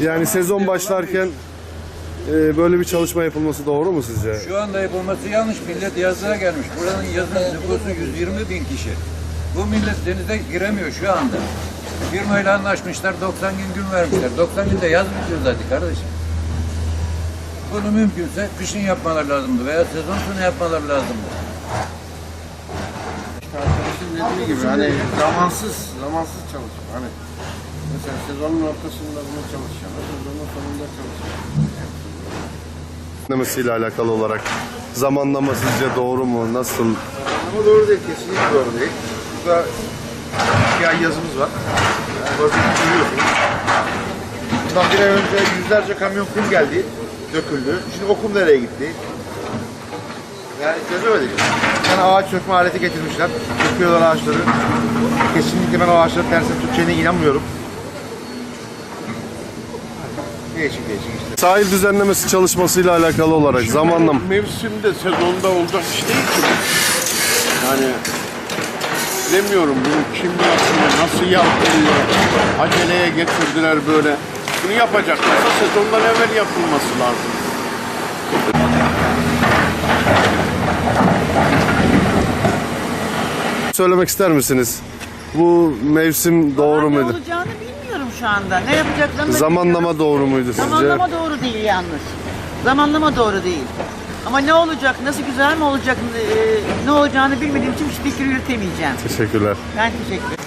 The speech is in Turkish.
Yani sezon başlarken e, böyle bir çalışma yapılması doğru mu sizce? Şu anda yapılması yanlış. Millet yazlığa gelmiş. Buranın yazın nüfusu 120 bin kişi. Bu millet denize giremiyor şu anda. Firmayla anlaşmışlar. 90 gün gün vermişler. 90 günde yaz bitiyor zaten kardeşim. Bunu mümkünse kışın yapmalar lazımdı veya sezon sonu yapmalar lazımdı. Arkadaşın dediği gibi hani zamansız, zamansız çalışma. Hani mesela sezonun ortasında bunu çalışacağım, sezonun sonunda çalışacağım. ile alakalı olarak zamanlama sizce doğru mu? Nasıl? Ama doğru değil, kesinlikle doğru değil. Burada iki ay yazımız var. Yani vaziyeti görüyorsunuz. Bundan bir ay önce yüzlerce kamyon kum geldi, döküldü. Şimdi o kum nereye gitti? Yani çözemedik. Tane ağaç sökme aleti getirmişler. Söküyorlar ağaçları. Kesinlikle ben o ağaçları tersine tutacağına inanmıyorum. Değişik değişik işte. Sahil düzenlemesi çalışmasıyla alakalı olarak zamanlama. Mevsimde, sezonda olacak iş değil ki. Yani bilemiyorum bunu kim yapıyor, nasıl yapıyor, aceleye getirdiler böyle. Bunu yapacaklarsa sezondan evvel yapılması lazım. Söylemek ister misiniz? Bu mevsim doğru muydu? Ne olacağını şu anda. Ne yapacaklarını Zamanlama doğru muydu sizce? Zamanlama doğru değil yalnız. Zamanlama doğru değil. Ama ne olacak, nasıl güzel mi olacak, e, ne olacağını bilmediğim için hiçbir fikir yürütemeyeceğim. Teşekkürler. Ben teşekkür ederim.